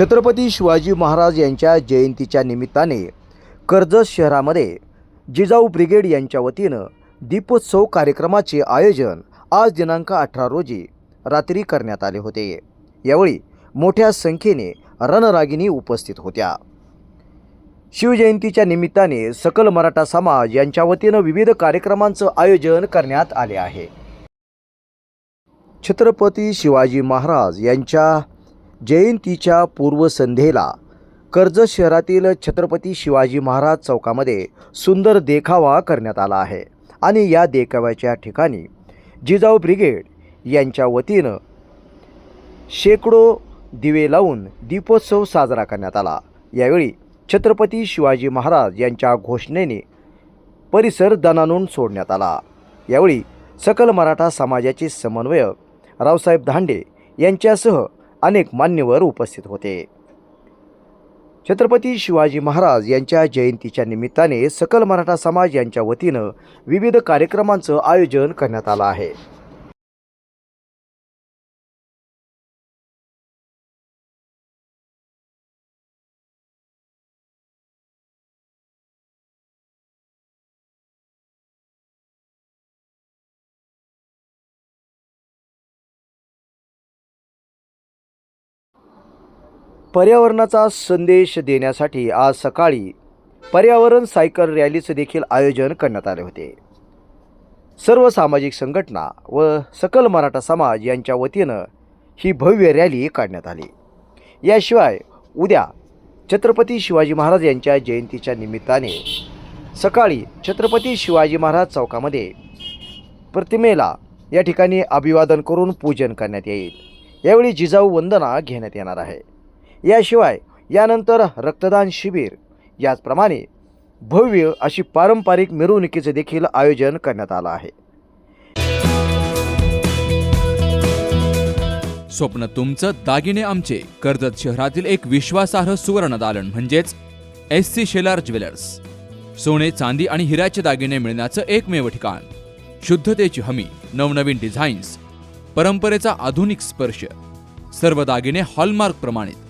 छत्रपती शिवाजी महाराज यांच्या जयंतीच्या निमित्ताने कर्जत शहरामध्ये जिजाऊ ब्रिगेड यांच्या वतीनं दीपोत्सव कार्यक्रमाचे आयोजन आज दिनांक अठरा रोजी रात्री करण्यात आले होते. यावेळी मोठ्या संख्येने रणरागिणी उपस्थित होत्या. शिवजयंतीच्या निमित्ताने सकल मराठा समाज यांच्या वतीनं विविध कार्यक्रमांचं आयोजन करण्यात आले आहे. छत्रपती शिवाजी महाराज यांच्या जयंतीच्या पूर्वसंध्येला कर्जत शहरातील छत्रपती शिवाजी महाराज चौकामध्ये सुंदर देखावा करण्यात आला आहे आणि या देखाव्याच्या ठिकाणी जिजाऊ ब्रिगेड यांच्या वतीनं शेकडो दिवे लावून दीपोत्सव साजरा करण्यात आला. यावेळी छत्रपती शिवाजी महाराज यांच्या घोषणेने परिसर दणानून सोडण्यात आला. यावेळी सकल मराठा समाजाचे समन्वयक रावसाहेब धांडे यांच्यासह अनेक मान्यवर उपस्थित होते. छत्रपती शिवाजी महाराज यांच्या जयंतीच्या निमित्ताने सकल मराठा समाज यांच्या वतीनं विविध कार्यक्रमांचं आयोजन करण्यात आलं आहे. पर्यावरणाचा संदेश देण्यासाठी आज सकाळी पर्यावरण सायकल रॅलीचं देखील आयोजन करण्यात आले होते. सर्व सामाजिक संघटना व सकल मराठा समाज यांच्या वतीनं ही भव्य रॅली काढण्यात आली. याशिवाय उद्या छत्रपती शिवाजी महाराज यांच्या जयंतीच्या निमित्ताने सकाळी छत्रपती शिवाजी महाराज चौकामध्ये प्रतिमेला या ठिकाणी अभिवादन करून पूजन करण्यात येईल. यावेळी जिजाऊ वंदना घेण्यात येणार आहे. याशिवाय यानंतर रक्तदान शिबिर. याचप्रमाणे भव्य अशी पारंपरिक मिरवणुकीचे देखील आयोजन करण्यात आलं आहे. स्वप्न तुमचं दागिने आमचे. कर्जत शहरातील एक विश्वासार्ह सुवर्ण दालन म्हणजेच एस सी शेलार ज्वेलर्स. सोने चांदी आणि हिऱ्याचे दागिने मिळण्याचं एकमेव ठिकाण. शुद्धतेची हमी नवनवीन डिझाईन्स परंपरेचा आधुनिक स्पर्श. सर्व दागिने हॉलमार्क प्रमाणित.